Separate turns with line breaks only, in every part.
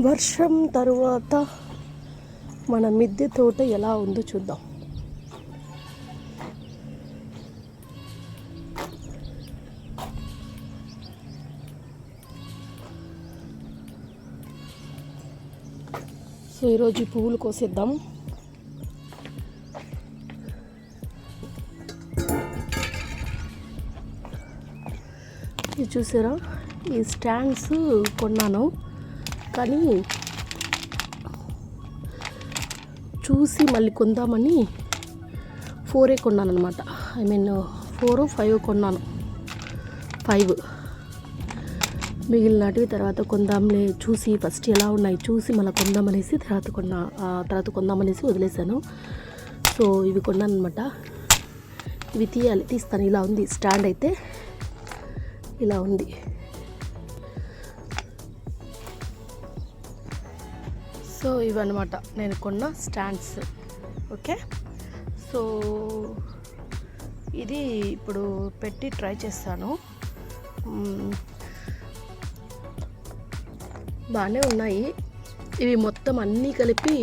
వర్షం తరువాత మన మిద్దె తోట ఎలా ఉందో చూద్దాం. సో ఈరోజు పువ్వులు కోసేద్దాం. ఇది చూసారా? ఈ స్టాండ్స్ కొన్నాను. కానీ చూసి మళ్ళీ కొందామని ఫోరే కొన్నాను అనమాట ఐ మీన్ ఫోర్ ఫైవ్ కొన్నాను. ఫైవ్. మిగిలినటివి తర్వాత కొందాంలే చూసి ఫస్ట్ ఎలా ఉన్నాయి చూసి మళ్ళీ కొందామనేసి తర్వాత కొన్నా తర్వాత కొందామనేసి వదిలేశాను. సో ఇవి కొన్నాను అనమాట ఇవి తీయాలి తీస్తాను. ఇలా ఉంది స్టాండ్ అయితే. ఇలా ఉంది. సో ఇవన్నమాట. నేను కొన్న స్టాండ్స్. ఓకే? సో ఇది ఇప్పుడు పెట్టి ట్రై చేస్తాను. బాగానే ఉన్నాయి. ఇవి మొత్తం అన్నీ కలిపి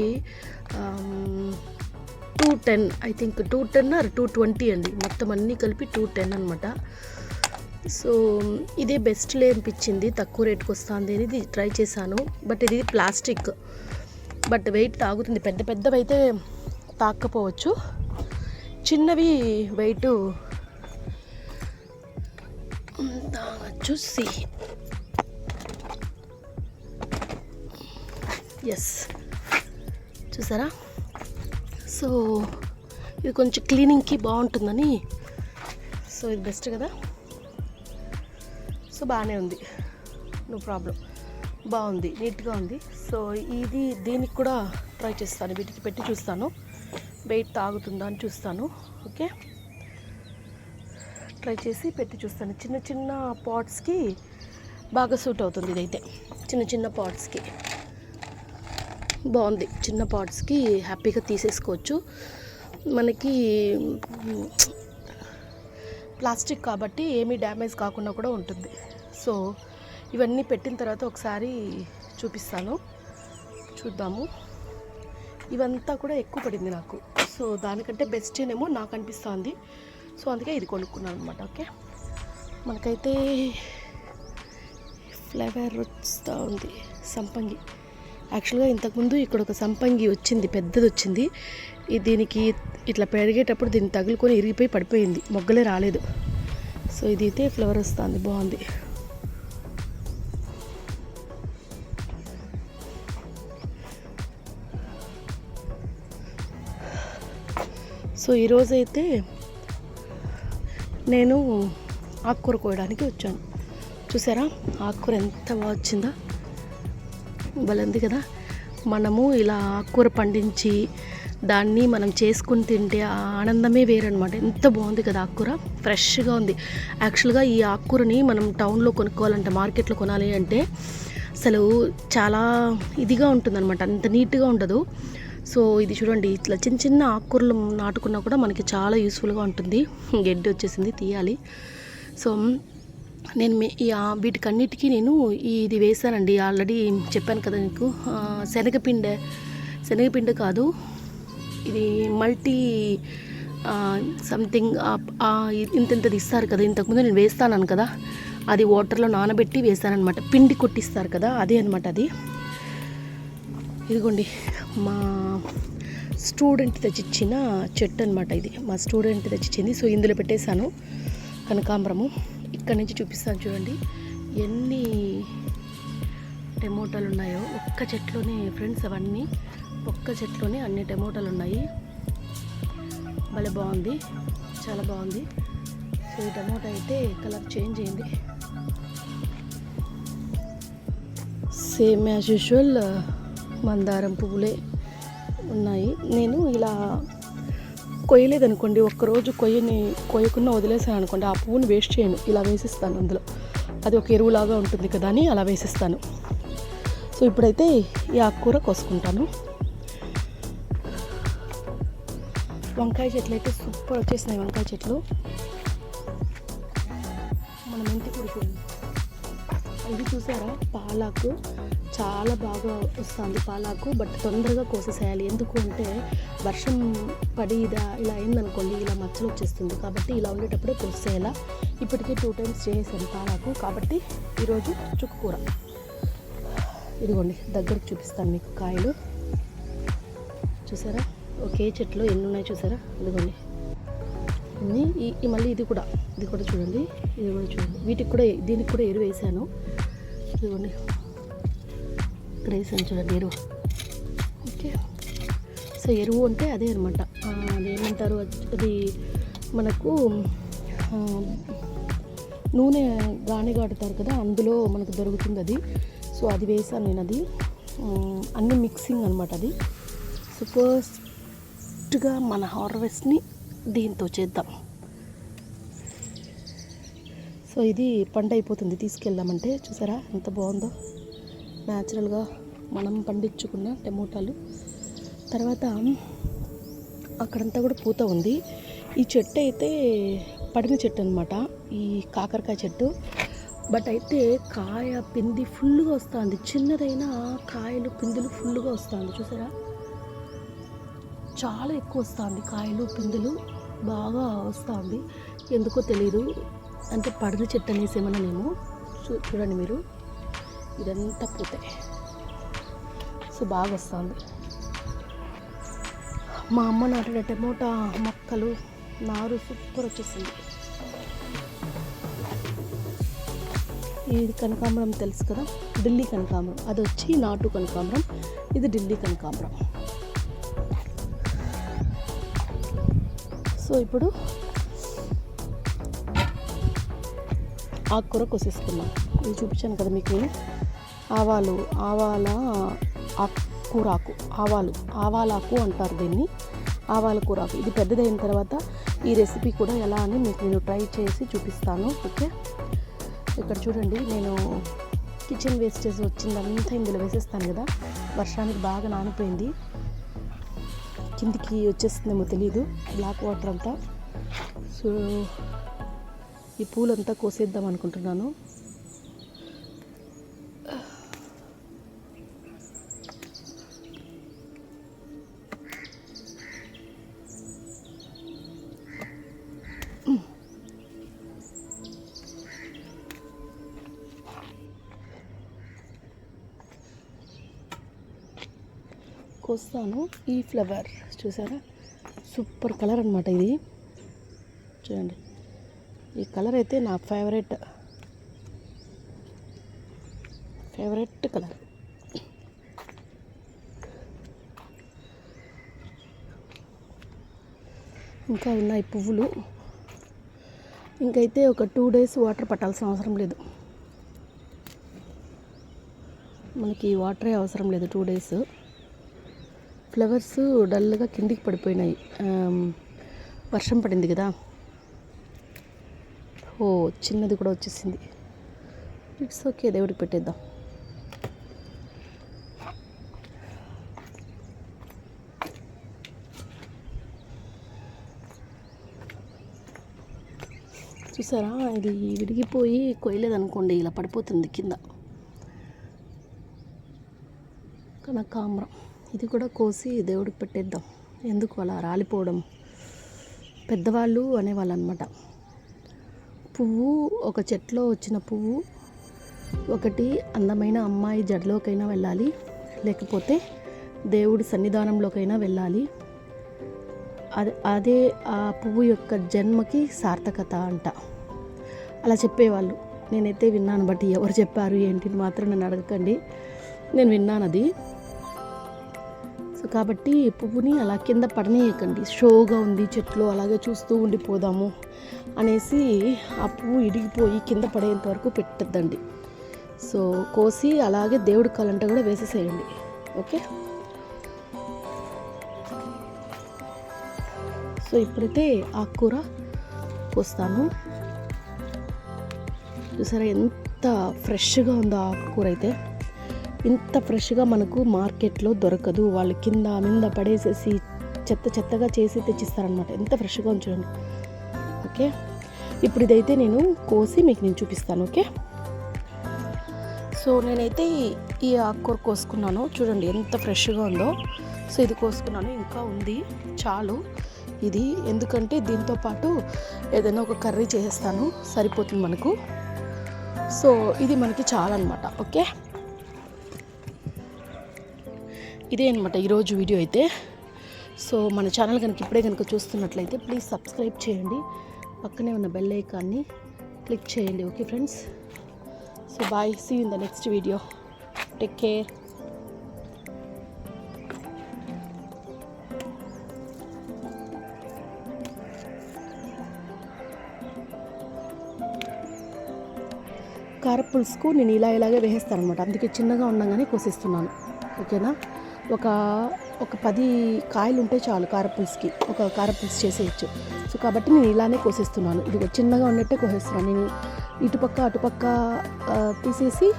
two ten I think two ten or two twenty అండి. మొత్తం అన్నీ కలిపి టూ టెన్ అనమాట సో ఇదే బెస్ట్లే అనిపించింది. తక్కువ రేట్కి వస్తుంది అనేది ఇది ట్రై చేశాను. బట్ ఇది ప్లాస్టిక్. బట్ వెయిట్ తాగుతుంది. పెద్ద పెద్దవి అయితే తాకపోవచ్చు చిన్నవి వెయిట్ తాగచ్చు. సి. ఎస్. చూసారా? సో ఇది కొంచెం క్లీనింగ్కి బాగుంటుందని. సో ఇది బెస్ట్ కదా? సో బాగానే ఉంది. No problem. బాగుంది. నీట్గా ఉంది. సో ఇది దీనికి కూడా ట్రై చేస్తాను. వీటికి పెట్టి చూస్తాను. వెయిట్ తాగుతుందా అని చూస్తాను. ఓకే? ట్రై చేసి పెట్టి చూస్తాను. చిన్న చిన్న పాట్స్కి బాగా సూట్ అవుతుంది ఇదైతే. చిన్న చిన్న పాట్స్కి. బాగుంది. చిన్న పాట్స్కి హ్యాపీగా తీసేసుకోవచ్చు. మనకి ప్లాస్టిక్ కాబట్టి ఏమీ డ్యామేజ్ కాకుండా కూడా ఉంటుంది. సో ఇవన్నీ పెట్టిన తర్వాత ఒకసారి చూపిస్తాను. చూద్దాము. ఇవంతా కూడా ఎక్కువ పడింది నాకు. సో దానికంటే బెస్ట్ ఏమో నాకు అనిపిస్తుంది. సో అందుకే ఇది కొనుక్కున్నాను అనమాట ఓకే? మనకైతే ఫ్లేవర్ వస్తూ ఉంది. సంపంగి. యాక్చువల్గా ఇంతకుముందు ఇక్కడ ఒక సంపంగి వచ్చింది పెద్దది వచ్చింది. దీనికి ఇట్లా పెరిగేటప్పుడు దీన్ని తగులుకొని ఇరిగిపోయి పడిపోయింది. మొగ్గలే రాలేదు. సో ఇది అయితే ఫ్లవర్ వస్తుంది బాగుంది. సో ఈరోజైతే నేను ఆకుకూర కోయడానికి వచ్చాను. చూసారా? ఆకుకూర ఎంత బాగా వచ్చిందో? బలంది కదా? మనము ఇలా ఆకుకూర పండించి దాన్ని మనం చేసుకుని తింటే ఆ ఆనందమే వేరనమాట ఎంత బాగుంది కదా ఆకుకూర? ఫ్రెష్గా ఉంది. యాక్చువల్గా ఈ ఆకుకూరని మనం టౌన్లో కొనుక్కోవాలంటే మార్కెట్లో కొనాలి అంటే అసలు చాలా ఇదిగా ఉంటుందన్నమాట. అంత నీట్గా ఉండదు. సో ఇది చూడండి ఇట్లా చిన్న చిన్న ఆకుకూరలు నాటుకున్నా కూడా మనకి చాలా యూస్ఫుల్గా ఉంటుంది. గడ్డి వచ్చేసింది తీయాలి. సో నేను ఈ వీటికన్నిటికీ నేను ఇది వేసానండి. ఆల్రెడీ చెప్పాను కదా నీకు. ఆ, శనగపిండి శనగపిండి కాదు ఇది మల్టీ సంథింగ్ ఇంత ఇంతది ఇస్తారు కదా. ఇంతకుముందు నేను వేస్తాను కదా. అది వాటర్లో నానబెట్టి వేసానమాట పిండి కొట్టిస్తారు కదా అదే అనమాట అది. ఇదిగోండి. మా స్టూడెంట్ తెచ్చిచ్చిన చెట్టు అనమాట ఇది. మా స్టూడెంట్ తెచ్చిచ్చింది. సో ఇందులో పెట్టేశాను కనకాంబరము. ఇక్కడ నుంచి చూపిస్తాను చూడండి. ఎన్ని టమోటాలు ఉన్నాయో. ఒక్క చెట్లోనే ఫ్రెండ్స్ అవన్నీ. ఒక్క చెట్లోనే అన్ని టమోటాలు ఉన్నాయి. భలే బాగుంది. చాలా బాగుంది. సో ఈ టమోటా అయితే కలర్ చేంజ్ అయింది. సేమ్ యాజ్ యూజువల్ మందారం పువ్వులే ఉన్నాయి. నేను ఇలా కొయ్యలేదనుకోండి ఒక్కరోజు కొయ్యని కొయ్యకుండా వదిలేసాను అనుకోండి ఆ పువ్వుని వేస్ట్ చేయను. ఇలా వేసిస్తాను అందులో. అది ఒక ఎరువులాగా ఉంటుంది కదా అని అలా వేసిస్తాను. సో ఇప్పుడైతే ఈ ఆకుకూర కోసుకుంటాను. వంకాయ చెట్లు అయితే సూపర్ వచ్చేసినాయి వంకాయ చెట్లు. మన మెంతి ఇది చూసారా? పాలాకు. చాలా బాగా వస్తుంది పాలాకు బట్ తొందరగా కోసేసేయాలి. ఎందుకు అంటే వర్షం పడి ఇదా ఇలా అయిందనుకోండి ఇలా మచ్చలు వచ్చేస్తుంది. కాబట్టి ఇలా ఉండేటప్పుడే కోసేయాలా ఇప్పటికే టూ టైమ్స్ చేసేసాను పాలాకు. కాబట్టి ఈరోజు చుక్కకూర. ఇదిగోండి దగ్గరకు చూపిస్తాను మీకు కాయలు. చూసారా? ఒకే చెట్లో ఎన్ని ఉన్నాయి చూసారా? ఇదిగోండి. ఇన్ని ఈ- ఈ మళ్ళీ ఇది కూడా. ఇది కూడా చూడండి. ఇది కూడా చూడండి. వీటికి కూడా దీనికి కూడా ఎరువు వేసాను. ఇదిగోండి. ఇక్కడ వేసాను చూడండి ఎరువు. ఓకే. సో ఎరువు అంటే అదే అనమాట అది ఏమంటారు అది మనకు నూనె నూనె గానిగాడుతారు కదా అందులో మనకు దొరుకుతుంది అది. సో అది వేసాను నేను అది. అన్ని మిక్సింగ్ అనమాట అది. సో ఫస్ట్గా మన హార్వెస్ట్ని దీంతో చేద్దాం. సో ఇది పంట అయిపోతుంది తీసుకెళ్దామంటే. చూసారా? ఎంత బాగుందో. న్యాచురల్గా మనం పండించుకున్న టమోటాలు. తర్వాత అక్కడంతా కూడా పూత ఉంది. ఈ చెట్టు అయితే పడిన చెట్టు అనమాట ఈ కాకరకాయ చెట్టు. బట్ అయితే కాయ పిండి ఫుల్గా వస్తుంది. చిన్నదైనా కాయలు పిందులు ఫుల్గా వస్తుంది. చూసారా? చాలా ఎక్కువ వస్తుంది కాయలు పిందులు. బాగా వస్తుంది. ఎందుకో తెలీదు. అంటే పడిన చెట్టు అనేసి ఏమన్నా నేను చూ చూడండి మీరు. ఇదంతా పూతే. సో బాగా వస్తుంది మా అమ్మ నాటిన టమోటా మొక్కలు నారు సూపర్ వచ్చేసింది. ఇది కనకాంబరం తెలుసు కదా? ఢిల్లీ కనకాంబరం. అది వచ్చి నాటు కనకాంబరం. ఇది ఢిల్లీ కనకాంబరం. సో ఇప్పుడు ఆకుకూర కోసేసుకున్నాం. ఇది చూపించాను కదా మీకు నేను. ఆవాలు ఆవాల ఆకుకూరాకు ఆవాలు ఆవాలాకు అంటారు దీన్ని. ఆవాల కూరాకు. ఇది పెద్దదైన తర్వాత ఈ రెసిపీ కూడా ఎలా అని మీకు నేను ట్రై చేసి చూపిస్తాను. ఓకే? ఇక్కడ చూడండి నేను కిచెన్ వేస్టేజ్ వచ్చిందంతా ఇందులో వేసేస్తాను కదా. వర్షానికి బాగా నానిపోయింది. కిందికి వచ్చేస్తుందేమో తెలీదు. బ్లాక్ వాటర్ అంతా. సో ఈ పూలంతా కోసేద్దాం అనుకుంటున్నాను. కోస్తాను. ఈ ఫ్లవర్ చూసారా? సూపర్ కలర్ అనమాట ఇది. చూడండి. ఈ కలర్ అయితే నా ఫేవరెట్. Favourite colour. ఇంకా ఉన్నాయి పువ్వులు. ఇంకైతే ఒక టూ డేస్ వాటర్ పట్టాల్సిన అవసరం లేదు. మనకి వాటరే అవసరం లేదు టూ డేస్. ఫ్లవర్స్ డల్గా కిందికి పడిపోయినాయి. వర్షం పడింది కదా. ఓ చిన్నది కూడా వచ్చేసింది. ఇట్స్ ఓకే దేవుడికి పెట్టేద్దాం. చూసారా? ఇది విడిగిపోయి కొయ్యలేదనుకోండి ఇలా పడిపోతుంది కింద. కనకాంబరం ఇది కూడా కోసి దేవుడికి పెట్టేద్దాం. ఎందుకు అలా రాలిపోవడం? పెద్దవాళ్ళు అనేవాళ్ళు అనమాట పువ్వు ఒక చెట్లో వచ్చిన పువ్వు ఒకటి అందమైన అమ్మాయి జడలోకైనా వెళ్ళాలి. లేకపోతే దేవుడి సన్నిధానంలోకైనా వెళ్ళాలి. అదే అదే ఆ పువ్వు యొక్క జన్మకి సార్థకత అంట. అలా చెప్పేవాళ్ళు. నేనైతే విన్నాను బట్ ఎవరు చెప్పారు ఏంటిని మాత్రం నన్ను అడగకండి. నేను విన్నాను అది కాబట్టి పువ్వుని అలా కింద పడనీయకండి. షోగా ఉంది చెట్లు అలాగే చూస్తూ ఉండిపోదాము అనేసి ఆ పువ్వు ఇడిగిపోయి కింద పడేంత వరకు పెట్టద్దండి. సో కోసి అలాగే దేవుడి కలంట కూడా వేసేసేయండి. ఓకే? సో ఇప్పుడైతే ఆకుకూర కోస్తాను చూసారా ఎంత ఫ్రెష్గా ఉందో ఆకుకూర అయితే ఇంత ఫ్రెష్గా మనకు మార్కెట్లో దొరకదు. వాళ్ళు కింద మింద పడేసేసి చెత్త చెత్తగా చేసి తెచ్చిస్తారనమాట ఎంత ఫ్రెష్గా ఉంది చూడండి. ఓకే? ఇప్పుడు ఇదైతే నేను కోసి మీకు నేను చూపిస్తాను ఓకే? సో నేనైతే ఈ- ఈ ఆకుకూర కోసుకున్నాను. చూడండి ఎంత ఫ్రెష్గా ఉందో. సో ఇది కోసుకున్నాను. ఇంకా ఉంది. చాలు. ఇది ఎందుకంటే దీంతో పాటు ఏదైనా ఒక కర్రీ చేసేస్తాను. సరిపోతుంది మనకు. సో ఇది మనకి చాలన్నమాట ఓకే? ఇదే అనమాట ఈరోజు వీడియో అయితే. సో మన ఛానల్ కనుక ఇప్పుడే కనుక చూస్తున్నట్లయితే ప్లీజ్ సబ్స్క్రైబ్ చేయండి. పక్కనే ఉన్న బెల్ ఐకాన్ని క్లిక్ చేయండి. Okay friends? So bye. See in the next video take care కారపులుసుకు నేను ఇలా ఇలాగే వేసేస్తాను అనమాట అందుకే చిన్నగా ఉండగానే కోసిస్తున్నాను. ఓకేనా? ఒక ఒక పది కాయలు ఉంటే చాలు కారపులుసుకి ఒక కారపులుసు చేసేయచ్చు. సో కాబట్టి నేను ఇలానే కోసేస్తున్నాను. ఇది చిన్నగా ఉన్నట్టే కోసేస్తున్నాను నేను ఇటుపక్క అటుపక్క తీసేసి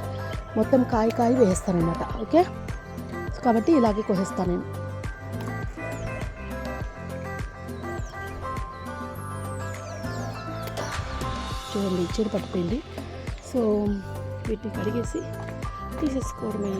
మొత్తం కాయ కాయ వేస్తాను అనమాట ఓకే? సో కాబట్టి ఇలాగే కోసేస్తాను నేను. చూడండి చీర పట్టిపోయింది. సో వీటిని కడిగేసి తీసేసుకోవడమే.